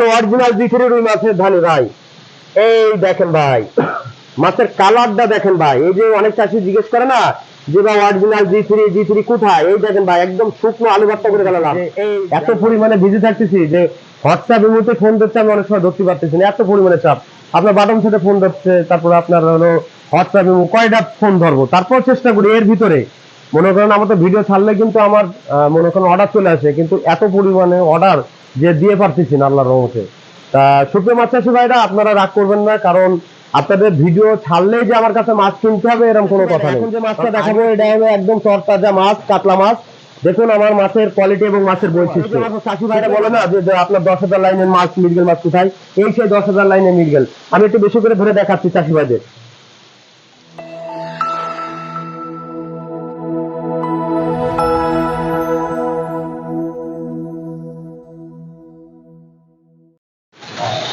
হলো অরিজিনাল জিথিরি রুই মাছের ধানি ভাই। এই দেখেন ভাই মাছের কালারটা দেখেন ভাই। এই যে অনেক চাষি জিজ্ঞেস করে না যে ভাই original G three G three কোথায়? এই দেখেন ভাই একদম শুকনো আলু ভর্তা করে গেলাম এত পরিমাণে ভিজে থাকতেছি যে হোয়াটসঅ্যাপ মুহূর্তে ফোন ধরতে আমি অনেক সময় ধরতে পারতেছি না এত পরিমাণে চাপ। আপনার বাটন থেকে ফোন ধরছে তারপর আপনার হলো হোয়াটসঅ্যাপ কয়টা ফোন ধরবো? তারপর চেষ্টা করি এর ভিতরে। মনে করেন আমার তো ভিডিও ছাড়লে কিন্তু আমার মনে করেন অর্ডার চলে আসে কিন্তু এত পরিমাণে অর্ডার যে দিয়ে পারতেছি না আল্লাহর রহমতে। তা সুপ্রিয় মাছ চাষি ভাইরা আপনারা রাগ করবেন না কারণ আপনাদের ভিডিও ছাড়লেই যে আমার কাছে মাছ কিনতে হবে এরকম কোনো কথা নেই। এখন যে মাছটা দেখাবো এটা হলো একদম তরতাজা মাছ কাতলা মাছ। দেখুন আমার মাছের কোয়ালিটি এবং মাছের বৈশিষ্ট্য। চাষি ভাইরা বলে না যে যে আপনার দশ হাজার লাইনের মাছ মিরগেল মাছ কোথায়? এই সেই দশ হাজার লাইনের মিরগেল। আমি একটু বেশি করে ধরে দেখাচ্ছি চাষি ভাইদের।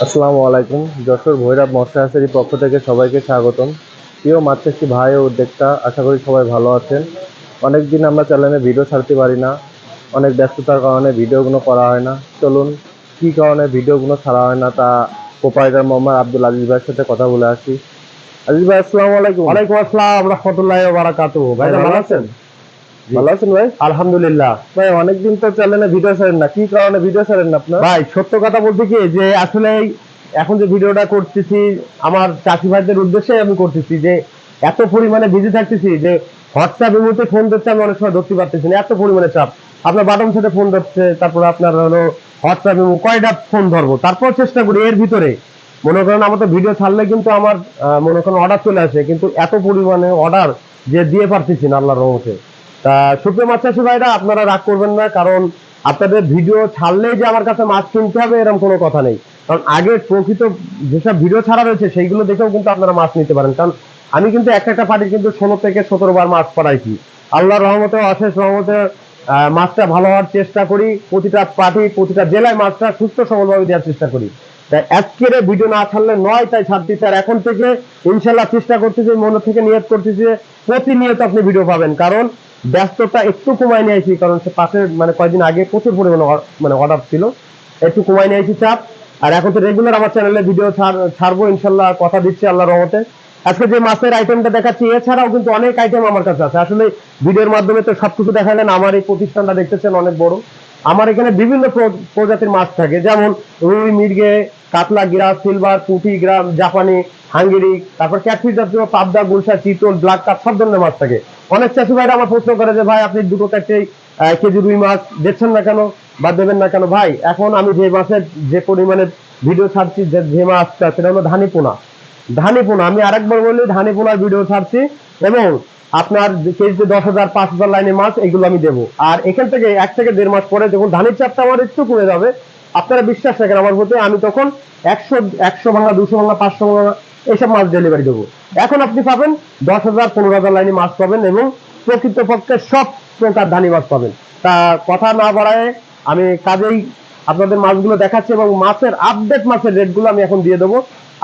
আসসালামু আলাইকুম। যশোর ভৈরব মৎস্য হাসারির পক্ষ থেকে সবাইকে স্বাগতম। প্রিয় চাষি ভাই ও উদ্যোক্তা আশা করি সবাই ভালো আছেন। অনেক দিন আমরা চ্যানেলে ভিডিও ছাড়তে পারি না। অনেক ব্যস্ততার কারণে ভিডিওগুলো করা হয় না। চলুন কী কারণে ভিডিওগুলো ছাড়া হয় না তা প্রোপাইটার মোহাম্মদ আব্দুল আজিজ ভাইয়ের সাথে কথা বলে আসি। আজিজ ভাই আসসালামু আলাইকুম। ওয়ালাইকুম আসসালাম রহমতুল্লাহ বারাকাতু ভাই, ভালো আছেন? ভালো আছেন ভাই? আলহামদুলিল্লাহ। ভাই অনেকদিন তো চ্যানেলে ভিডিও ছাড়েন না। কি কারণে ভিডিও ছাড়েন না আপনার? ভাই সত্য কথা বলতে কি যে আসলে এখন যে ভিডিওটা করতেছি আমার চাষি ভাইদের উদ্দেশ্যে আমি করতেছি যে এত পরিমাণে বিজি থাকতেছি যে হোয়াটসঅ্যাপ এই মুহূর্তে ফোন ধরতে আমি অনেক সময় ধরতে পারতেছি না এত পরিমাণে চাপ। আপনার বাটন সাথে ফোন ধরছে তারপর আপনার হলো হোয়াটসঅ্যাপ কয়টা ফোন ধরবো তারপর চেষ্টা করি এর ভিতরে। মনে করেন আমার তো ভিডিও ছাড়লে কিন্তু আমার মনে করেন অর্ডার চলে আসে কিন্তু এত পরিমাণে অর্ডার যে দিয়ে পারতেছি না আল্লাহর রহমতে। সুপ্রিয় মাছ চাষি ভাইরা, আপনারা রাগ করবেন না, কারণ আপনাদের ভিডিও ছাড়লেই যে আমার কাছে মাছ কিনতে হবে এরকম কোনো কথা নেই। কারণ আগে প্রকৃত যেসব ভিডিও ছাড়া রয়েছে, সেইগুলো দেখেও কিন্তু আপনারা মাছ নিতে পারেন। কারণ আমি কিন্তু একটা একটা পার্টি কিন্তু ষোলো থেকে সতেরো বার মাছ পড়াইছি। আল্লাহ রহমতে অশেষ রহমতে মাছটা ভালো হওয়ার চেষ্টা করি, প্রতিটা পার্টি প্রতিটা জেলায় মাছটা সুস্থ সবলভাবে দেওয়ার চেষ্টা করি। তাই আজকের ভিডিও না ছাড়লে নয়, তাই ছাড় ছাড়তেছি আর এখন থেকে ইনশাল্লাহ চেষ্টা করতেছি, মনে থেকে নিয়ত করতেছি প্রতিনিয়ত আপনি ভিডিও পাবেন। কারণ ব্যস্ততা একটু কমাই নিয়েছি কারণ সে পাশের মানে কয়েকদিন আগে প্রচুর পরিমাণে মানে অর্ডার ছিল। একটু কমাই নিয়েছি চাপ আর এখন তো রেগুলার আমার চ্যানেলে ভিডিও ছাড়বো, ইনশাল্লাহ কথা দিচ্ছি আল্লাহ রহমতে। আজকে যে মাছের আইটেমটা দেখাচ্ছি, এছাড়াও কিন্তু অনেক আইটেম আমার কাছে আছে। আসলে ভিডিওর মাধ্যমে তো সবকিছু দেখালেন, আমার এই প্রতিষ্ঠানটা দেখতেছেন, অনেক বড়। আমার এখানে বিভিন্ন প্র- প্রজাতির মাছ থাকে, যেমন রুই, মির্গে, কাতলা গিরা সিলভার, পুঁটি, গ্রাম, জাপানি, হাঙ্গেরি, তারপর ক্যাটফিস জাতীয় পাবদা, গুলশা, চিতল ব্ল্যাক কাপ সব ধরনের মাছ থাকে। অনেক চাষি ভাইরা আমার প্রশ্ন করে যে, ভাই, আপনি দুটো চারটে কেজি রুই মাছ দেখছেন না কেন বা দেবেন না কেন? ভাই, এখন আমি যে মাছের যে পরিমাণে ভিডিও ছাড়ছি, যে যে মাছটা, সেটা হলো ধানি পোনা। ধানি পোনা, আমি আরেকবার বলি, ধানি পোনার ভিডিও ছাড়ছি এবং আপনার কেজিতে দশ হাজার, পাঁচ হাজার লাইনের মাছ এগুলো আমি দেবো। আর এখান থেকে এক থেকে দেড় মাস পরে যখন ধানের চাপটা আমার একটু কমে যাবে, আপনারা বিশ্বাস রাখেন আমার প্রতি, আমি তখন একশো একশো ভাঙা, দুশো ভাঙা, পাঁচশো ভাঙা এইসব মাছ ডেলিভারি দেবো। এখন আপনি পাবেন দশ হাজার, পনেরো হাজার লাইনে মাছ পাবেন এবং প্রকৃতপক্ষে সব প্রকার ধানি মাছ পাবেন। তা কথা না বাড়ায় আমি কাজেই আপনাদের মাছগুলো দেখাচ্ছি এবং মাছের আপডেট মাছের রেটগুলো আমি এখন দিয়ে দেবো।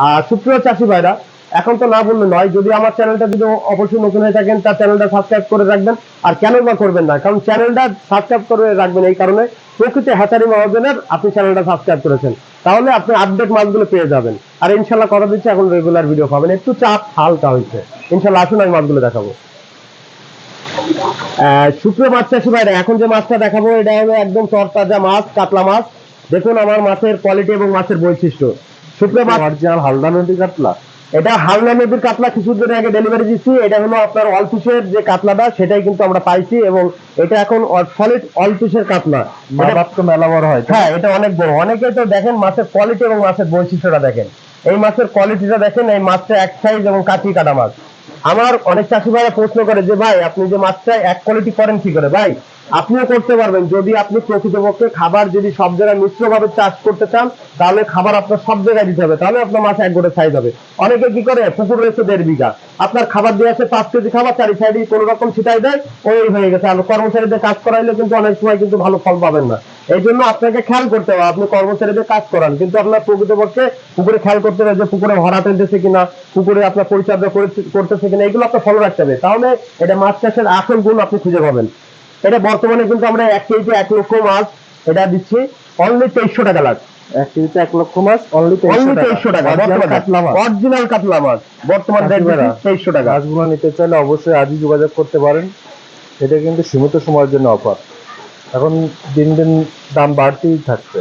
আর সুপ্রিয় চাষি ভাইরা, এখন তো না বললে নয়, যদি আমার চ্যানেলটা যদি অবশ্যই নতুন হয়ে থাকেন তার চ্যানেলটা সাবস্ক্রাইব করে রাখবেন। আর কেন বা করবেন না? কারণ চ্যানেলটা সাবস্ক্রাইব করে রাখবেন এই কারণে। প্রকৃতি হ্যাচারি মহাজনের আপনি চ্যানেলটা সাবস্ক্রাইব করেছেন। তাহলে আপনি আপডেট মাছগুলো পেয়ে যাবেন। আর ইনশাল্লাহ কথা দিচ্ছি, এখন রেগুলার ভিডিও পাবেন। একটু চাপ হালকা হয়েছে। ইনশাল্লাহ আসুন, আমি মাছগুলো দেখাবো। শুকনো মাছ চাষি ভাইরা এখন যে মাছটা দেখাবো, এটা হলো একদম তরতাজা মাছ, কাতলা মাছ। দেখুন আমার মাছের কোয়ালিটি এবং মাছের বৈশিষ্ট্য। শুকনো মাছ হালদা নদী কাতলা? এটা হালনা নদীর কাতলা কিছুদিন আগে ডেলিভারি দিচ্ছি এটা হলো আপনার অল পিসের যে কাতলাটা সেটাই কিন্তু আমরা পাইছি এবং এটা এখন সলিড অল পিসের কাতলা। মেলা বড় হয়। হ্যাঁ এটা অনেক বড়। অনেকে তো দেখেন মাছের কোয়ালিটি এবং মাছের বৈশিষ্ট্যটা দেখেন। এই মাছের কোয়ালিটিটা দেখেন এই মাছটা এক সাইজ এবং কাঠি কাটা মাছ। আমার অনেক চাষি ভাইরা প্রশ্ন করে যে ভাই আপনি যে মাছটা এক কোয়ালিটি করেন কি করে? ভাই আপনিও করতে পারবেন। যদি আপনি প্রকৃতপক্ষে খাবার যদি সব জায়গায় মিশ্রভাবে চাষ করতে চান, তাহলে খাবার আপনার সব জায়গায় দিতে হবে। তাহলে আপনার মাছ এক গোটে সাইজ হবে। অনেকে কি করে? পুকুর রয়েছে দেড় বিঘা। আপনার খাবার দিয়ে আছে পাঁচ কেজি খাবার, চারি সাইডে কোনো রকম ছিটাই দেয়, ওই হয়ে গেছে। আর কর্মচারীদের কাজ করাইলে কিন্তু অনেক সময় কিন্তু ভালো ফল পাবেন না। এই জন্য আপনাকে খেয়াল করতে হবে। আপনি কর্মচারীদের কাজ করান। কিন্তু আপনার প্রকৃতপক্ষে পুকুরে খেয়াল করতে হবে যে পুকুরে ভরা টেনতেছে কিনা, পুকুরে আপনার পরিচর্যা করে- করতেছে কিনা, এগুলো আপনার ফলো রাখতে হবে। তাহলে এটা মাছ চাষের আসল গুণ আপনি খুঁজে পাবেন। এটা বর্তমানে কিন্তু আমরা এক কেজিতে এক লক্ষ মাছ এটা দিচ্ছি অনলি তেইশশো টাকা লাখ। এক কেজিতে এক লক্ষ মাছ অনলি তেইশশো টাকা। অরিজিনাল কাতলা মাছ। বর্তমান তেইশশো টাকা। গাছগুলো নিতে চাইলে অবশ্যই আজই যোগাযোগ করতে পারেন। এটা কিন্তু সীমিত সময়ের জন্য অফার এখন দিন দিন দাম বাড়তেই থাকছে।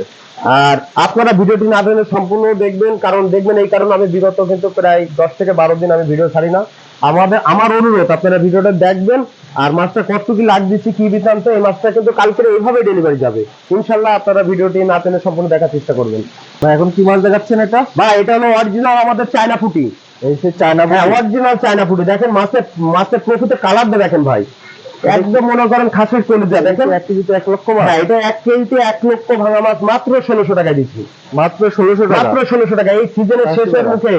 আর আপনারা ভিডিওটি না টেনে সম্পূর্ণ দেখবেন কারণ দেখবেন এই কারণে আমি বিগত কিন্তু প্রায় দশ থেকে বারো দিন আমি ভিডিও ছাড়ি না। আমাদের আমার অনুরোধ আপনারা ভিডিওটা দেখবেন আর মাছটা কত কি লাগ দিচ্ছি কি বৃত্তান্ত এই মাছটা কিন্তু কালকে এইভাবে ডেলিভারি যাবে। ইনশাল্লাহ আপনারা ভিডিওটি না টেনে সম্পূর্ণ দেখার চেষ্টা করবেন। ভাই এখন কি মাছ দেখাচ্ছেন এটা? বা এটা হলো অরিজিনাল আমাদের চায়না ফুটি এই সে চায়না হ্যাঁ অরিজিনাল চায়না ফুটি দেখেন মাছের মাছের প্রকৃত কালারটা দেখেন ভাই। একদম মনে করেন খাসের কলিজা দেখেন। এক কেজিতে এক লক্ষ মাছ হ্যাঁ এটা এক কেজিতে এক লক্ষ ভাঙা মাছ মাত্র ষোলোশো টাকা দিচ্ছি। মাত্র ষোলোশো টাকা? মাত্র ষোলোশো টাকা এই সিজনের শেষের মুখে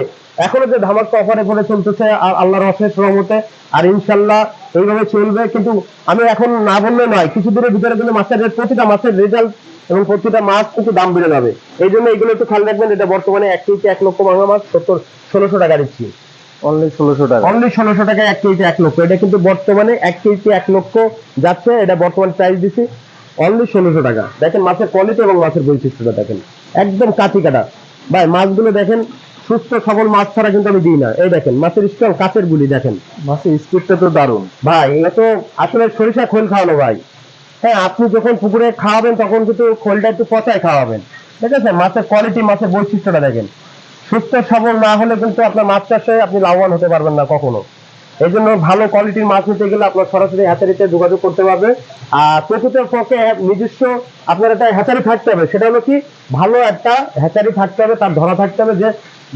এখনও যে ধামাকা অফারে করে চলতেছে আর আল্লাহর অশেষ রহমতে আর ইনশাল্লাহ এইভাবে চলবে কিন্তু আমি এখন না বললে নয় কিছুদিনের ভিতরে কিন্তু মাছের রেট প্রতিটা মাছের রেজাল্ট এবং প্রতিটা মাছ কিন্তু দাম বেড়ে যাবে। এই জন্য এগুলো একটু খেয়াল রাখবেন এটা বর্তমানে এক কেজিতে এক লক্ষ ভাঙা মাছ সত্তর ষোলোশো টাকা দিচ্ছি। অনলি ষোলোশো টাকা। অনলি ষোলোশো টাকায় এক কেজিতে এক লক্ষ। এটা কিন্তু বর্তমানে এক কেজিতে এক লক্ষ যাচ্ছে এটা বর্তমান প্রাইস দিছি অনলি ষোলোশো টাকা। দেখেন মাছের কোয়ালিটি এবং মাছের বৈশিষ্ট্যটা দেখেন। একদম কাঁচি কাটা। ভাই মাছগুলো দেখেন সুস্থ সবল মাছ ছাড়া কিন্তু আমি দিই না। এই দেখেন মাছের স্ট্রং কাঁচের গুলি দেখেন। মাছের স্পিডটা তো দারুণ। ভাই এটা তো আসলে সরিষা খোল খাওয়ানো ভাই। হ্যাঁ আপনি যখন পুকুরে খাওয়াবেন তখন কিন্তু খোলটা একটু পচায় খাওয়াবেন। ঠিক আছে? মাছের কোয়ালিটি মাছের বৈশিষ্ট্যটা দেখেন। সুস্থ সবল না হলে কিন্তু আপনার মাছ চাষে আপনি লাভবান হতে পারবেন না কখনো। এই জন্য ভালো কোয়ালিটির মাছ নিতে গেলে আপনার সরাসরি হ্যাচারিতে যোগাযোগ করতে পারবে আর প্রকৃত পক্ষে নিজস্ব আপনার একটা হ্যাচারি থাকতে হবে। সেটা হলো কি? ভালো একটা হ্যাচারি থাকতে হবে তার ধরা থাকতে হবে যে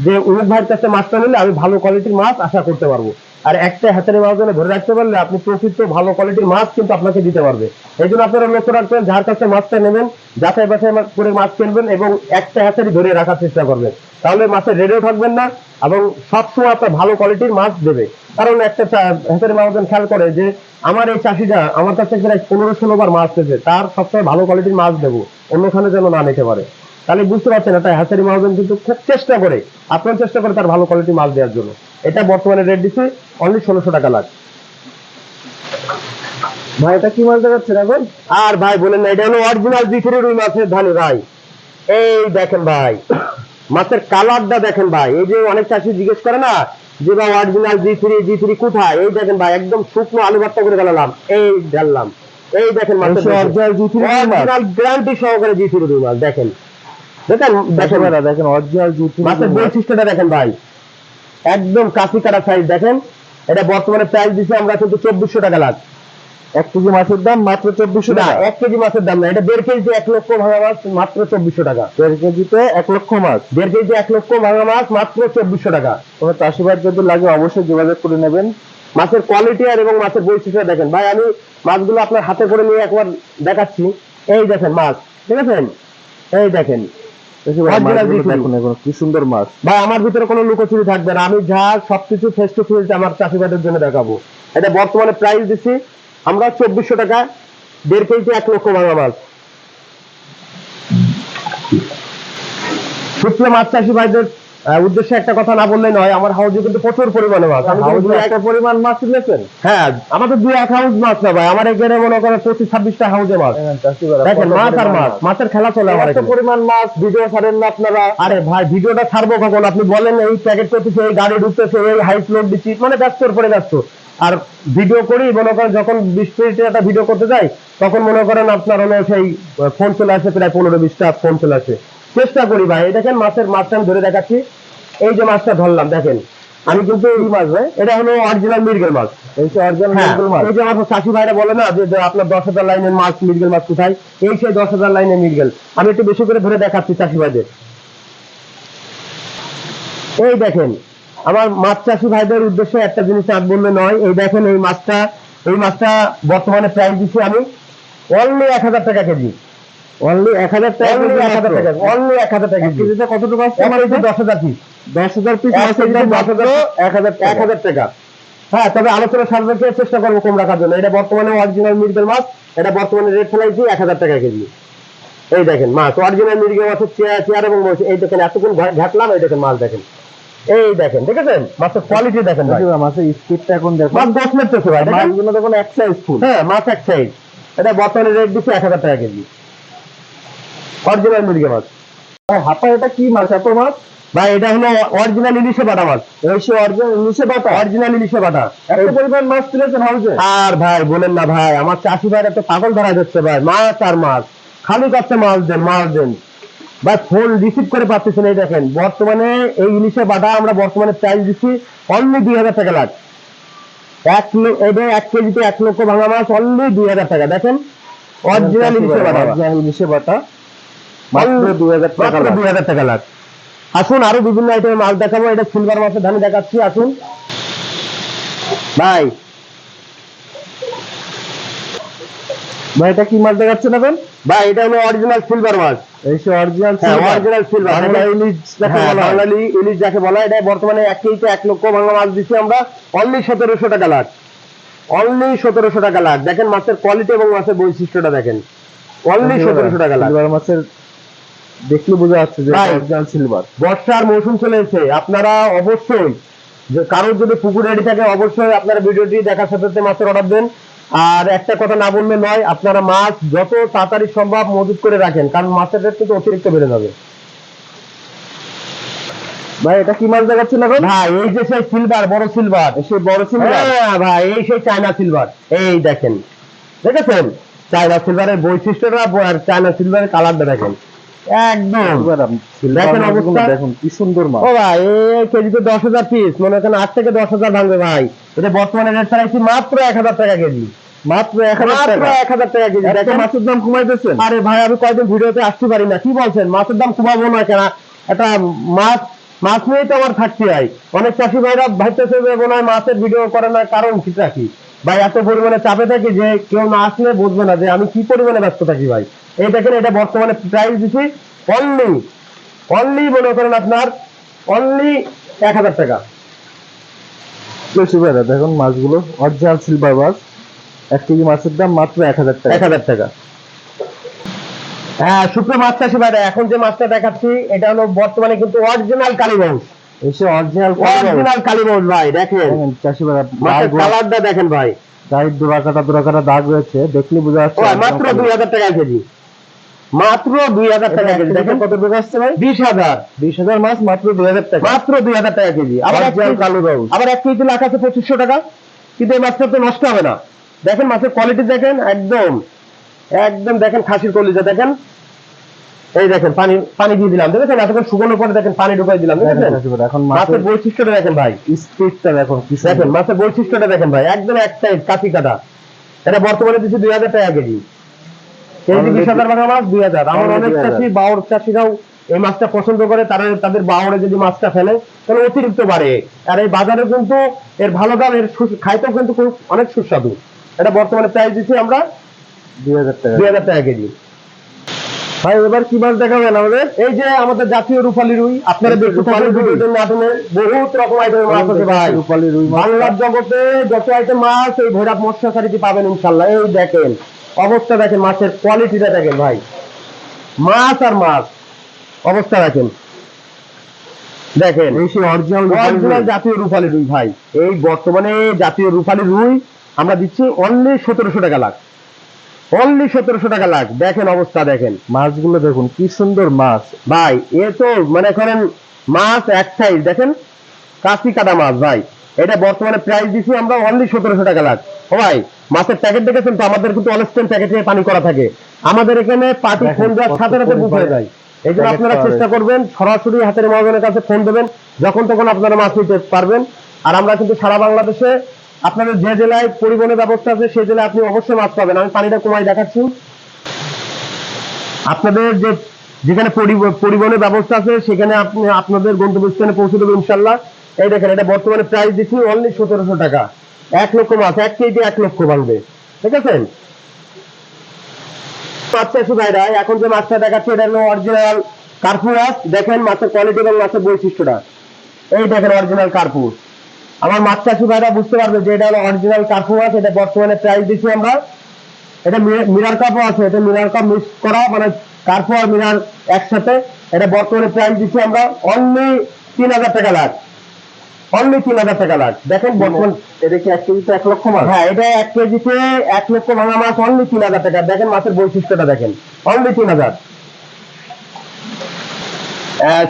যে উমুক ভাইয়ের কাছে মাছটা নিলে আমি ভালো কোয়ালিটির মাছ আশা করতে পারব। আর একটা মাছ জন্য ধরে রাখতে পারলে আপনি প্রকৃত ভালো কোয়ালিটির মাছ কিন্তু আপনাকে দিতে পারবে। এই জন্য আপনারা লক্ষ্য রাখবেন, যার কাছে মাছটা নেবেন, যাচাই বাছাই করে মাছ কিনবেন এবং একটা হ্যাচারি ধরে রাখার চেষ্টা করবেন। তাহলে মাছের রেডিও থাকবেন না এবং সবসময় আপনার ভালো কোয়ালিটির মাছ দেবে। কারণ একটা হ্যাচারি মাছ খেয়াল করে যে, আমার এই চাষিটা আমার কাছে প্রায় পনেরো ষোলো বার মাছ পেয়েছে তার সবসময় ভালো কোয়ালিটির মাছ দেবো। অন্যখানে যেন না নিতে পারে। তাহলে বুঝতে পারছেন একটা হ্যাচারি মহাজন কিন্তু খুব চেষ্টা করে আপনার চেষ্টা করে তার ভালো কোয়ালিটি মাছ দেওয়ার জন্য। এটা বর্তমানে রেট দিচ্ছে অনলি ষোলোশো টাকা লাখ। ভাই এটা কি মাছ দেখাচ্ছেন এখন? আর ভাই বলেন না এটা হলো অরিজিনাল জিথিরি রুই মাছের ধানি ভাই। এই দেখেন ভাই মাছের কালারটা দেখেন ভাই। এই যে অনেক চাষি জিজ্ঞেস করে না যে ভাই original G three G three কোথায়? এই দেখেন ভাই একদম শুকনো আলু ভর্তা করে গেলাম। এই ঢাললাম। এই দেখেন মাছের G3 রুই মাছ। অরিজিনাল গ্যারান্টি সহকারে জি থ্রি রুই মাছ দেখেন। দেখেন দেখেন দেখেন। অরিজিনাল জুতি মাছের বৈশিষ্ট্যটা দেখেন ভাই। একদম কাঁচি কাটা সাইজ দেখেন? এটা বর্তমানে প্রাইস দিচ্ছে আমরা কিন্তু চব্বিশশো টাকা লাখ। এক কেজি মাছের দাম মাত্র চব্বিশশো টাকা। এক কেজি মাছের দাম না এটা দেড় কেজি এক লক্ষ ভাঙা মাছ মাত্র চব্বিশশো টাকা। দেড় কেজিতে এক লক্ষ মাছ। দেড় কেজি এক লক্ষ ভাঙা মাছ মাত্র চব্বিশশো টাকা। কোনো চাষিবাদ যদি লাগে অবশ্যই যোগাযোগ করে নেবেন। মাছের কোয়ালিটি আর এবং মাছের বৈশিষ্ট্য দেখেন। ভাই আমি মাছগুলো আপনার হাতে করে নিয়ে একবার দেখাচ্ছি। এই দেখেন মাছ ঠিক আছে? এই দেখেন। কি সুন্দর মাছ ভাই আমার ভিতরে কোনো লুকোচুরি থাকবে না। আমি যা সবকিছু ফেস টু ফেস আমার চাষিবাদের জন্য দেখাবো। এটা বর্তমানে প্রাইস দিচ্ছি আমরা চব্বিশশো টাকা দেড় কেজি এক লক্ষ ভাঙা মাছ শুক্লে মাছ চাষি ভাইদের উদ্দেশ্যে একটা কথা না বললে নয় আমার হাউজে কিন্তু প্রচুর পরিমাণে মাছ। আমি হাউজে একটা পরিমাণ মাছ তুলেছেন হ্যাঁ আমাদের দুই এক হাউস মাছ না ভাই আমার এখানে মনে করেন পঁচিশ ছাব্বিশটা হাউজে মাছ। দেখেন মাছ আর মাছ মাছের খেলা চলে আমার এখানে। পরিমাণ মাছ ভিডিও ছাড়েন না আপনারা। আরে ভাই ভিডিওটা ছাড়বো কখন? আপনি বলেন এই প্যাকেট করতেছে এই গাড়ি ঢুকতেছে এই হাইট লোড দিচ্ছি মানে ব্যস্তর পরে ব্যস্ত। আর ভিডিও করি মনে করেন যখন বিশ মিনিটের একটা ভিডিও করতে যাই তখন মনে করেন আপনার হলো সেই ফোন চলে আসে প্রায় পনেরো বিশটা ফোন চলে আসে। চেষ্টা করি ভাই দেখেন মাছের মাছটা আমি ধরে দেখাচ্ছি। এই যে মাছটা ধরলাম দেখেন। আমি কিন্তু এই মাছ ভাই এটা হলো অরিজিনাল মিরগেল মাছ। এই যে অরিজিনাল হ্যাঁ, মাছ। এই যে আমার চাষি ভাইরা বলে না যে আপনার দশ হাজার লাইনের মাছ মিরগেল মাছ কোথায়? এই সেই দশ হাজার লাইনের মিরগেল আমি একটু বেশি করে ধরে দেখাচ্ছি চাষি ভাইদের। এই দেখেন আমার মাছ চাষি ভাইদের উদ্দেশ্যে একটা জিনিস আর বললে নয় এই দেখেন এই মাছটা এই মাছটা বর্তমানে প্রাইস দিচ্ছি আমি অনলি এক হাজার টাকা কেজি। অনলি এক হাজার টাকা অনলি এক হাজার টাকা অনলি এক হাজার টাকা কেজি। কেজিতে কতটুকু আসছে? আমার এই যে দশ হাজার পিস দশ হাজার পিস এক মাছের কেজিতে দাম দশ মাত্র এক হাজার এক হাজার টাকা। হ্যাঁ তবে আলোচনা সার্ভেকে চেষ্টা করব কম রাখার জন্য। এটা বর্তমানে অরিজিনাল মিরগেল মাছ এটা বর্তমানে রেট ফেলাইছি এক হাজার টাকা কেজি। এই দেখেন মাছ অরিজিনাল মিরগেল মাছের চেয়ার চেয়ার এবং বসে এই দেখেন এতক্ষণ ঘাটলাম এই দেখেন মাছ দেখেন। এই দেখেন দেখেছেন মাছের কোয়ালিটি দেখেন ভাই। দেখি ভাই, মাছের স্পিডটা এখন দেখো মাছ দশ মিনিট ভাই মাছগুলো দেখুন এক সাইজ ফুল হ্যাঁ মাছ এক সাইজ এটা বর্তমানে রেট দিচ্ছে এক হাজার টাকা কেজি। অরিজিনাল মিরগে মাছ। হাপা এটা কি মাছ? এত মাছ? ভাই এটা হলো অরিজিনাল ইলিশে বাটা মাছ। এসে অরিজিনাল ইলিশে বাটা? অরিজিনাল ইলিশে বাটা। এত পরিমাণ মাছ তুলেছেন হাউসে? আর ভাই বলেন না ভাই আমার চাষি ভাইরা তো পাগল ধরা যাচ্ছে ভাই মাছ আর মাছ। খালি কাছে মাছ দেন মাছ দেন। ভাই ফোন রিসিভ করে পাচ্ছেন এই দেখেন বর্তমানে এই ইলিশে বাটা আমরা বর্তমানে প্রাইস দিচ্ছি অনলি দুই হাজার টাকা লাখ। এক এটা এক কেজিতে এক লক্ষ ভাঙা মাছ অনলি দুই হাজার টাকা দেখেন? অরিজিনাল ইলিশে বাটা। অরিজিনাল ইলিশে বাটা। মাত্র দুই হাজার টাকা। দুই হাজার টাকা লাখ। আসুন আরও বিভিন্ন আইটেমের মাছ দেখাবো। এটা সিলভার মাছের ধানি দেখাচ্ছি আসুন। ভাই। ভাই এটা কি মাছ দেখাচ্ছেন এখন? ভাই এটা হলো অরিজিনাল সিলভার মাছ। অরিজিনাল হ্যাঁ অরিজিনাল সিলভার বাংলা ইলিশ যাকে বলা হয়। বাঙালি ইলিশ যাকে বলা এটা বর্তমানে এক কেজিতে এক লক্ষ বাংলা মাছ দিচ্ছি আমরা। অনলি সতেরোশো টাকা লাখ। অনলি সতেরোশো টাকা লাখ। দেখেন মাছের কোয়ালিটি এবং মাছের বৈশিষ্ট্যটা দেখেন। অনলি সতেরোশো টাকা লাখ। সিলভার মাছের দেখলে বোঝা যাচ্ছে যে। অরিজিনাল সিলভার বর্ষার মৌসুম চলে এসেছে। আপনারা অবশ্যই যে কারোর যদি পুকুর রেডি থাকে অবশ্যই আপনারা ভিডিওটি দেখার সাথে সাথে মাছের অর্ডার দেন। আর একটা কথা না বললে নয় আপনারা মাছ যত তাড়াতাড়ি সম্ভব মজুত করে রাখেন কারণ মাছের রেট কিন্তু অতিরিক্ত বেড়ে যাবে। ভাই এটা কি মাছ দেখাচ্ছেন এখন? ভাই এই যে সেই সিলভার বড় সিলভার সেই বড় সিলভার হ্যাঁ ভাই এই সেই চায়না সিলভার এই দেখেন দেখেছেন? চায়না সিলভারের বৈশিষ্ট্যটা আর চায়না সিলভারের কালারটা দেখেন। একদম। দেখেন অবস্থা। দেখুন কি সুন্দর মাছ ও ভাই এই কেজিতে দশ হাজার পিস মনে করেন আট থেকে দশ হাজার ভাঙবে ভাই। এটা বর্তমানে রেট চাইছি মাত্র এক হাজার টাকা কেজি? মাত্র এক হাজার টাকা। এক হাজার টাকা কেজি দেখেন। মাছের দাম কমাইতেছেন? আরে ভাই আমি কয়দিন ভিডিওতে আসতে পারি না কি বলছেন? মাছের দাম কমাবো না কেন? একটা মাছ মাছ নিয়েই তো আমার থাকতে হয়। অনেক চাষি ভাইরা ভাবতেছে যে মনে হয় মাছের ভিডিও করে না কারণ কি রাখি ভাই এত পরিমাণে চাপে থাকি যে কেউ না আসলে বুঝবে না যে আমি কি পরিমাণে ব্যস্ত থাকি ভাই। এই দেখেন এটা বর্তমানে প্রাইস দিচ্ছি অনলি অনলি মনে করেন আপনার অনলি এক হাজার টাকা। দেখুন মাছগুলো অরিজিনাল সিলভার মাছ। এক কেজি মাছের দাম মাত্র এক হাজার টাকা। এক হাজার টাকা। হ্যাঁ শুক্র মাছ চাষি ভাইরা এখন যে মাছটা দেখাচ্ছি এটা হলো বর্তমানে কিন্তু অরিজিনাল কালীগঞ্জ। এসে অরিজিনাল অরিজিনাল ভাই দেখেন। চাষি মাছের কালারটা দেখেন ভাই। গাড়ির দোড়া কাটা দোড়া কাটা দাগ রয়েছে দেখলে বোঝা যাচ্ছে মাত্র দুই হাজার টাকা কেজি। মাত্র দুই হাজার টাকা কেজি। দেখেন। কত টাকা আসছে ভাই? বিশ হাজার। বিশ হাজার মাছ মাত্র দুই হাজার টাকা। মাত্র দুই হাজার টাকা কেজি। আবার এক কেজি- কালো রোজ আবার এক কেজি লাখ আছে পঁচিশশো টাকা। কিন্তু এই মাছটা তো নষ্ট হবে না। দেখেন মাছের কোয়ালিটি দেখেন একদম। একদম দেখেন খাসির কলিজা দেখেন। এই দেখেন পানি পানি দিয়ে দিলাম। দেখেছেন? এতক্ষণ শুকানোর পরে দেখেন পানি ঢুকাই দিলাম চাষি বেড়া, এখন মাছের মাছের বৈশিষ্ট্যটা দেখেন ভাই। স্পিডটা দেখুন কি দেখেন মাছের বৈশিষ্ট্যটা দেখেন ভাই। একদম এক সাইড কাঁচি কাটা। এটা বর্তমানে দিচ্ছে দুই হাজার টাকা কেজি। কেজি বিশ হাজার টাকা মাছ দুই হাজার। আমার অনেক চাষি বাউর চাষিরাও এই মাছটা পছন্দ করে। তারা তাদের বাউরে যদি মাছটা ফেলে তাহলে অতিরিক্ত বাড়ে। আর এই বাজারে কিন্তু এর ভালো দাম এর খাইতেও কিন্তু খুব অনেক সুস্বাদু। এটা বর্তমানে প্রাইস দিচ্ছি আমরা দুই হাজার টাকা। দুই হাজার টাকা কেজি। ভাই এবার কি মাছ দেখাবেন আমাদের? এই যে আমাদের জাতীয় রূপালী রুই আপনারা দেখতে রূপালী পারেন মাধ্যমে বহুত রকম আইটেমের মাছ আছে ভাই। রূপালী রুই বাংলার জগতে যত আইটেম মাছ এই ভৈরব মৎস্যকারীতে পাবেন ইনশাল্লাহ। এই দেখেন অবস্থা দেখেন মাছের কোয়ালিটিটা দেখেন ভাই। মাছ আর মাছ অবস্থা দেখেন। দেখেন এই সেই অরিজিনাল অরিজিনাল জাতীয় রূপালী রুই ভাই। এই বর্তমানে জাতীয় রূপালী রুই আমরা দিচ্ছি অনলি সতেরোশো টাকা লাখ। অনলি সতেরোশো টাকা লাখ। দেখেন অবস্থা দেখেন। মাছগুলো দেখুন কি সুন্দর মাছ। ভাই এ তো মনে করেন মাছ এক সাইজ দেখেন? কাশি কাটা মাছ ভাই। এটা বর্তমানে প্রাইস দিচ্ছি আমরা অনলি সতেরোশো টাকা লাখ। ও ভাই মাছের প্যাকেট দেখেছেন তো? আমাদের কিন্তু অনেস্টেন প্যাকেটে পানি করা থাকে। আমাদের এখানে দেখেন, ফোন দেওয়ার সাথে সাথে বুক হয়ে যায়। এই জন্য আপনারা চেষ্টা করবেন সরাসরি হাতের মহাজনের কাছে ফোন দেবেন। যখন তখন আপনারা মাছ নিতে পারবেন। আর আমরা কিন্তু সারা বাংলাদেশে আপনাদের যে জেলায় পরিবহনের ব্যবস্থা আছে সেই জেলায় আপনি অবশ্যই মাছ পাবেন। আমি পানিটা কমাই দেখাচ্ছি। আপনাদের যে, যেখানে পরিবহনের ব্যবস্থা আছে, সেখানে আপনি, আপনাদের গন্তব্যস্থানে পৌঁছে দেবো ইনশাল্লাহ। এই দেখেন, এটা বর্তমানে প্রাইস দিচ্ছি অনলি সতেরোশো টাকা। এক লক্ষ মাছ, এক কেজি এক লক্ষ বানবে ঠিক আছে? আচ্ছা ভাইরা এখন যে মাছটা দেখাচ্ছে, এটা হলো অরিজিনাল কার্পু মাছ। দেখেন মাছের কোয়ালিটি এবং মাছের বৈশিষ্ট্যটা। এই দেখেন অরিজিনাল কার্পু আমার মাছ চাষি ভাইরা বুঝতে পারবে যে এটা হলো অরিজিনাল কার্পু মাছ এটা বর্তমানে প্রাইস দিচ্ছি আমরা। এটা মিরার কাপও আছে এটা মিরার কাপ মিক্স করা মানে কার্পো আর মিরার একসাথে। এটা বর্তমানে প্রাইস দিচ্ছি আমরা অনলি তিন হাজার টাকা লাখ। অনলি তিন হাজার টাকা লাখ। দেখেন বর্তমান এটা কি এক কেজিতে এক লক্ষ মাছ? হ্যাঁ এটা এক কেজিতে এক লক্ষ ভাঙা মাছ অনলি তিন হাজার টাকা। দেখেন মাছের বৈশিষ্ট্যটা দেখেন। অনলি তিন হাজার।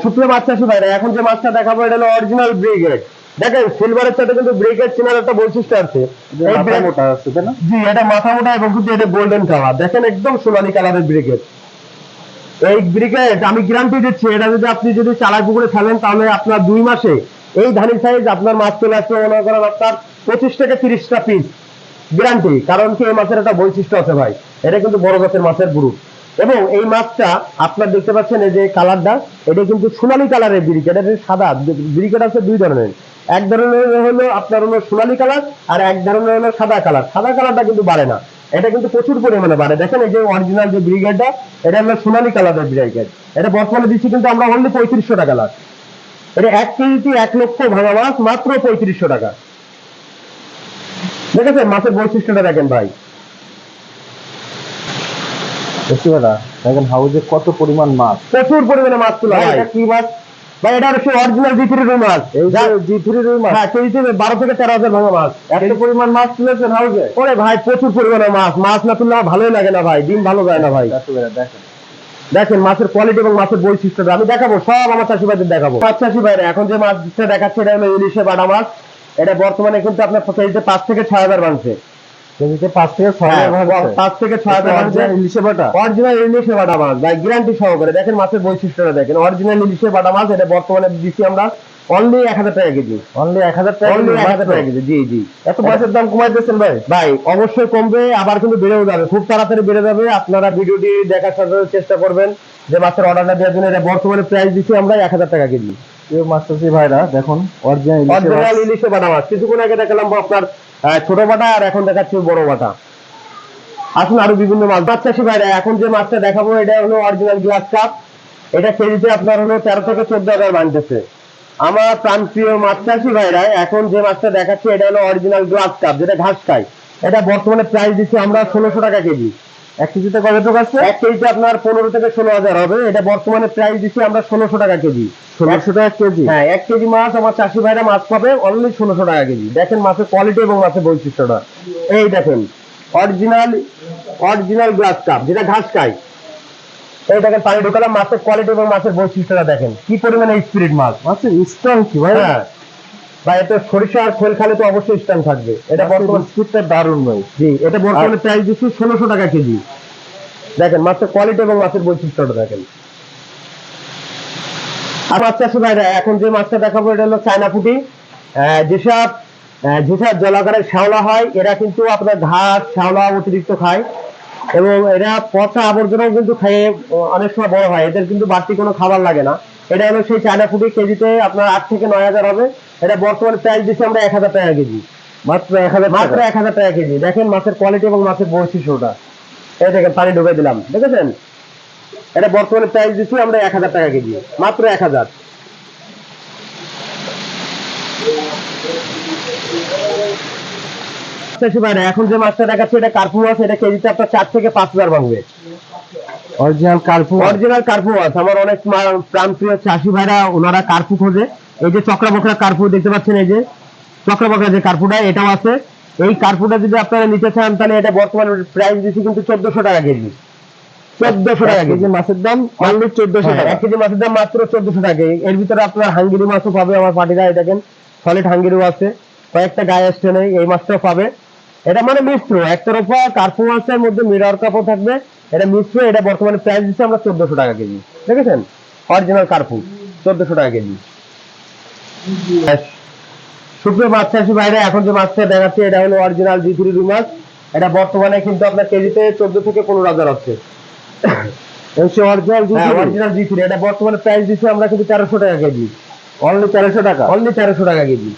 সুপ্রিয় মাছ চাষি ভাইরা এখন যে মাছটা দেখাবো এটা হলো অরিজিনাল ব্রিগেড দেখেন সিলভারের সাথে কিন্তু চেনার একটা বৈশিষ্ট্য আছে। এই মাথা ব্রিগেড- মোটা আছে তাই না? জি এটা মাথা মোটা এবং কিন্তু এটা গোল্ডেন কালার দেখেন একদম সোনালী কালারের এই ব্রিগেড আমি গ্যারান্টি দিচ্ছি এটা যদি আপনি যদি পুকুরে ফেলেন তাহলে আপনার দুই মাসে এই ধানের সাইজ আপনার মাছ চলে আসবে মনে করেন আপনার পঁচিশ থেকে তিরিশটা পিস গ্যারান্টি কারণ কি এই মাছের একটা বৈশিষ্ট্য আছে ভাই। এটা কিন্তু বড় জাতের মাছের গ্রুপ এবং এই মাছটা আপনার দেখতে পাচ্ছেন এই যে কালারটা এটা কিন্তু সোনালী কালারের ব্রিকেট এটা সাদা ব্রিকেট আছে দুই ধরনের। এক ধরনের হলো আপনার হলো সোনালী কালার আর এক ধরনের হলো সাদা কালার। সাদা কালারটা কিন্তু বাড়ে না। এটা কিন্তু প্রচুর পরিমাণে বাড়ে। দেখেন এই যে অরিজিনাল যে ব্রিগেডটা এটা হলো সোনালী কালারের ব্রিগেড এটা বর্তমানে দিচ্ছি কিন্তু আমরা অনলি পঁয়ত্রিশশো টাকা লাখ। এটা এক কেজিতে এক লক্ষ ভাঙা মাছ মাত্র পঁয়ত্রিশশো টাকা। দেখেছেন মাছের বৈশিষ্ট্যটা দেখেন ভাই। দেখেন হাউজে কত পরিমাণ মাছ। প্রচুর পরিমাণে মাছ তোলা হয়। কি মাছ? ভাই এটা হচ্ছে অরিজিনাল জি থ্রি রুই মাছ। জি থ্রি রুই মাছ। হ্যাঁ কেজিতে বারো থেকে তেরো হাজার ভাঙা মাছ। এত পরিমাণ মাছ তুলেছেন হাউজে ওরে ভাই প্রচুর পরিমাণে মাছ। মাছ না তুললে ভালোই লাগে না ভাই। ডিম ভালো যায় না ভাই। দেখেন। দেখেন মাছের কোয়ালিটি এবং মাছের বৈশিষ্ট্যটা আমি দেখাবো সব আমার চাষি ভাইদের দেখাবো। মাছ চাষি ভাইরা এখন যে মাছটা দেখাচ্ছে এটা হলো ইলিশে বাটা মাছ। এটা বর্তমানে কিন্তু আপনার কেজিতে পাঁচ থেকে ছয় হাজার ভাঙছে থেকে হ্যাঁ, হাজার ভাঙছে। থেকে ছয় হাজার ইলিশে বাটা। অরিজিনাল ইলিশে বাটা মাছ ভাই গ্যারান্টি সহকারে। দেখেন মাছের বৈশিষ্ট্যটা দেখেন। অরিজিনাল ইলিশে বাটা মাছ এটা বর্তমানে দিচ্ছি আমরা অনলি এক হাজার টাকা কেজি। অনলি এক হাজার টাকা অনলি এক হাজার টাকা কেজি জি জি। এত মাছের দাম কমাই দিয়েছেন ভাই? ভাই অবশ্যই কমবে আবার কিন্তু বেড়েও যাবে। খুব তাড়াতাড়ি বেড়ে যাবে। আপনারা ভিডিওটি দেখার সাথে চেষ্টা করবেন যে মাছের অর্ডারটা দেওয়ার জন্য। এটা বর্তমানে প্রাইস দিচ্ছি আমরা এক হাজার টাকা কেজি। প্রিয় মাছ চাষি ভাইরা দেখুন অরিজিনাল ইলিশে বাটা মাছ। কিছুক্ষণ আগে দেখালাম আপনার ছোট বাটা আর এখন দেখাচ্ছি বড় বাটা। আসুন আরও বিভিন্ন মাছ। মাছ চাষি ভাইরা এখন যে মাছটা দেখাবো, এটা হলো অরিজিনাল গ্লাস কাপ এটা কেজিতে আপনার হলো তেরো থেকে চোদ্দ হাজার মানতেছে আমার প্রান্তীয় মাছ চাষি ভাইরা এখন যে মাছটা দেখাচ্ছি, এটা হলো অরিজিনাল গ্লাস কাপ যেটা ঘাস খায়। এটা বর্তমানে প্রাইস দিচ্ছি আমরা ষোলোশো টাকা কেজি। এক কেজিতে কত টাকা আছে? এক কেজিতে আপনার পনেরো থেকে ষোলো হাজার হবে। এটা বর্তমানে প্রাইস দিচ্ছি আমরা ষোলোশো টাকা কেজি। ষোলোশো টাকা কেজি? হ্যাঁ এক কেজি মাছ আমার চাষি ভাইরা মাছ পাবে অনলি ষোলোশো টাকা কেজি। দেখেন মাছের কোয়ালিটি এবং মাছের বৈশিষ্ট্যটা। এই দেখেন অরিজিনাল অরিজিনাল গ্লাস কাপ যেটা ঘাস খায়। এই দেখেন পানি ঢোকালাম মাছের কোয়ালিটি এবং মাছের বৈশিষ্ট্যটা দেখেন। কি পরিমাণে স্পিরিট মাছ? মাছের স্ট্রং কি ভাই? হ্যাঁ। ভাই এটা সরিষা আর খোল খালে তো অবশ্যই স্ট্যান্ড থাকবে। এটা বর্তমান স্পিডটা দারুণ ভাই। জি এটা বর্তমানে প্রাইস দিচ্ছি ষোলোশো টাকা কেজি। দেখেন মাছের কোয়ালিটি এবং মাছের বৈশিষ্ট্যটা দেখেন। আর মাছ চাষি ভাইরা এখন যে মাছটা দেখাবো এটা হলো চায়না পুঁটি। যেসব যেসব জলাকারের শ্যাওলা হয় এরা কিন্তু আপনার ঘাস শ্যাওলা অতিরিক্ত খায়। এবং এরা পচা আবর্জনাও কিন্তু খেয়ে অনেক সময় বড় হয়। এদের কিন্তু বাড়তি কোনো খাবার লাগে না। এটা হলো সেই চায়না পুঁটি কেজিতে আপনার আট থেকে নয় হাজার হবে। এটা বর্তমানে প্রাইস দিচ্ছি আমরা এক হাজার টাকা কেজি। মাত্র এক হাজার মাত্র এক হাজার টাকা কেজি। দেখেন মাছের কোয়ালিটি এবং মাছের বৈশিষ্ট্যটা। এই দেখেন পানি ঢুকে দিলাম। দেখেছেন? এটা বর্তমানে প্রাইস দিচ্ছি আমরা এক হাজার টাকা কেজি। মাত্র এক হাজার। এখন যে মাছটা দেখাচ্ছে এটা কার্পু মাছ। এটা কেজিতে আপনার চার থেকে পাঁচ হাজার ভাঙবে। অরিজিনাল কার্পু অরিজিনাল কার্পু মাছ। আমার অনেক প্রাণপ্রিয় চাষি ভাইরা ওনারা কার্পু খোঁজে। এই যে চক্রা বকরা কার্পু দেখতে পাচ্ছেন এই যে চক্রা বকরা যে কার্পুটা এটাও আছে। এই কার্পুটা যদি আপনারা নিতে চান তাহলে এটা বর্তমানে প্রাইস দিচ্ছি কিন্তু চোদ্দশো টাকা কেজি। চোদ্দশো টাকা কেজি মাছের দাম অনলি চোদ্দশো হ্যাঁ, টাকা। এক কেজি মাছের দাম মাত্র চোদ্দশো টাকা এর ভিতরে আপনার হাঙ্গিরি মাছও পাবে আমার পার্টিরা এই দেখেন সলিড হাঙ্গিরিও আছে। কয়েকটা গায়ে আসছে নেই এই মাছটাও পাবে। এটা মানে মিশ্র একতরফা কার্পু মাছের মধ্যে মিরর কাপও থাকবে। এটা মিশ্র এটা বর্তমানে প্রাইস দিচ্ছে আমরা চোদ্দশো টাকা কেজি। দেখেছেন? অরিজিনাল কার্পু চোদ্দশো টাকা কেজি। সুপ্রিয় মাছ চাষি বাইরে এখন যে মাছটা দেখাচ্ছে এটা হলো অরিজিনাল জি থ্রি মাছ এটা বর্তমানে কিন্তু আপনার কেজিতে চোদ্দ থেকে পনেরো হাজার হচ্ছে। অরিজিনাল অরিজিনাল জি থ্রি এটা বর্তমানে প্রাইস দিচ্ছি আমরা কিন্তু তেরোশো টাকা কেজি। অনলি তেরোশো টাকা? অনলি তেরোশো টাকা কেজি।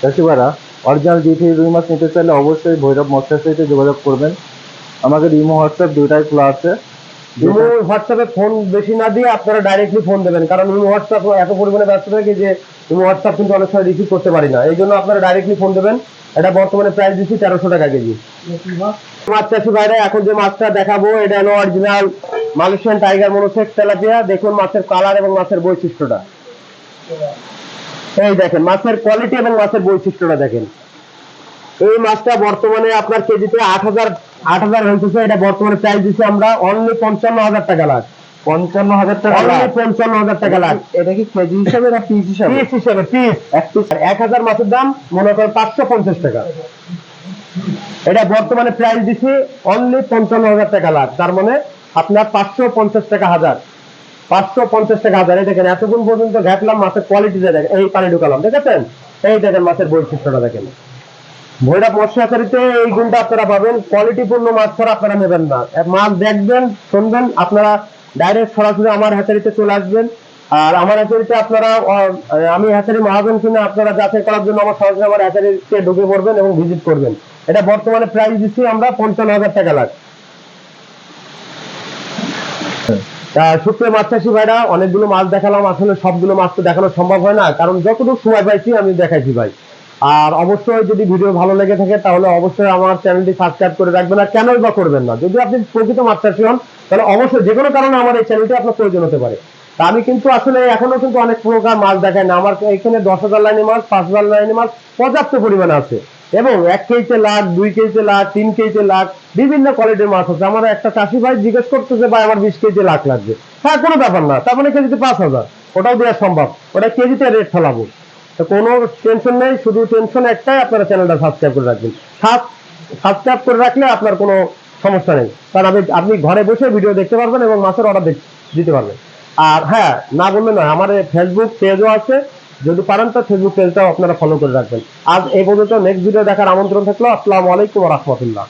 চাষিবারা অরিজিনাল জি থ্রি রুই মাছ নিতে চাইলে অবশ্যই ভৈরব মৎস্যের সাথে যোগাযোগ করবেন। আমাদের ইমো হোয়াটসঅ্যাপ দুইটাই খোলা আছে। ইমো হোয়াটসঅ্যাপে ফোন বেশি না দিয়ে আপনারা ডাইরেক্টলি ফোন দেবেন। কারণ ইমো হোয়াটসঅ্যাপ এত পরিমাণে ব্যস্ত থাকে যে ইমো হোয়াটসঅ্যাপ কিন্তু অনেক সময় রিসিভ করতে পারি না। এই জন্য আপনারা ডাইরেক্টলি ফোন দেবেন। এটা বর্তমানে প্রাইস দিচ্ছি তেরোশো টাকা কেজি। মাছ চাষি ভাইরা, এখন যে মাছটা দেখাবো, এটা হলো original Malaysian tiger monosex tilapia. দেখুন মাছের কালার এবং মাছের বৈশিষ্ট্যটা। এই দেখেন, মাছের কোয়ালিটি এবং মাছের বৈশিষ্ট্যটা দেখেন। এই মাছটা বর্তমানে আপনার কেজিতে আট হাজার আট হাজার হয়েছে এটা বর্তমানে প্রাইস দিচ্ছি আমরা অনলি পঞ্চান্ন হাজার টাকা লাখ। পঞ্চান্ন হাজার টাকা লাখ। পঞ্চান্ন হাজার টাকা লাখ। এটা কি কেজি হিসাবে না পিস হিসাবে? পিস হিসেবে পিস এক পিস এক হাজার মাছের দাম মনে করেন পাঁচশো পঞ্চাশ টাকা। এটা বর্তমানে প্রাইস দিচ্ছি অনলি পঞ্চান্ন হাজার টাকা লাখ। তার মানে আপনার পাঁচশো পঞ্চাশ টাকা হাজার। পাঁচশো পঞ্চাশ টাকা হাজার। এই দেখেন এতক্ষণ পর্যন্ত ঘাটলাম মাছের কোয়ালিটি দেখেন। এই পানি ঢুকালাম দেখেছেন? এই দেখেন মাছের বৈশিষ্ট্যটা দেখেন। ভৈরব মৎস্য আচারিতে এই গুণটা আপনারা পাবেন। কোয়ালিটিপূর্ণ মাছ ছাড়া আপনারা নেবেন না। মাছ দেখবেন, শুনবেন, আপনারা ডাইরেক্ট সরাসরি আমার হ্যাচারিতে চলে আসবেন। আর আমার হ্যাচারিতে আপনারা আমি হ্যাচারি মহাজন কিনা আপনারা যাচাই করার জন্য আমার সরাসরি আমার হ্যাচারিতে ঢুকে পড়বেন এবং ভিজিট করবেন। এটা বর্তমানে প্রাইস দিচ্ছি আমরা পঞ্চান্ন হাজার টাকা লাখ। সুপ্রিয় মাছ চাষি ভাইরা, অনেকগুলো মাছ দেখালাম। আসলে সবগুলো মাছ তো দেখানো সম্ভব হয় না। কারণ যতটুকু সময় পাইছি, আমি দেখাইছি ভাই। আর অবশ্যই যদি ভিডিও ভালো লেগে থাকে, তাহলে অবশ্যই আমার চ্যানেলটি সাবস্ক্রাইব করে রাখবেন আর কেনই বা করবেন না। যদি আপনি প্রকৃত মাছ চাষি হন, তাহলে অবশ্যই যে কোনো কারণে আমার এই চ্যানেলটি আপনার প্রয়োজন হতে পারে। তা আমি কিন্তু আসলে এখনও কিন্তু অনেক প্রকার মাছ দেখাই না। আমার এখানে দশ হাজার লাইনে মাছ পাঁচ হাজার লাইনে মাছ পর্যাপ্ত পরিমাণে আছে। এবং এক কেজিতে লাখ, দুই কেজিতে লাখ, তিন কেজিতে লাখ, বিভিন্ন কোয়ালিটির মাছ আছে। আমার একটা চাষি ভাই জিজ্ঞেস করতেছে ভাই, আমার বিশ কেজি লাখ লাগবে। হ্যাঁ কোনো ব্যাপার না। তার মানে কেজিতে পাঁচ হাজার। ওটাও দেওয়া সম্ভব। ওটা কেজিতে রেট ফেলাবো। তো কোনো টেনশন নেই, শুধু টেনশন একটাই, আপনারা চ্যানেলটা সাবস্ক্রাইব করে রাখবেন। সাবস্ক্রাইব করে রাখলে আপনার কোনো সমস্যা নেই। কারণ আপনি আপনি ঘরে বসে ভিডিও দেখতে পারবেন এবং মাছের অর্ডার দিতে পারবেন। আর হ্যাঁ না বললে নয়, আমার ফেসবুক পেজও আছে। যদি পারেন তো ফেসবুক পেজটাও আপনারা ফলো করে রাখবেন। আজ এই পর্যন্ত নেক্সট ভিডিও দেখার আমন্ত্রণ থাকল। আসসালামু আলাইকুম রহমতুল্লাহ।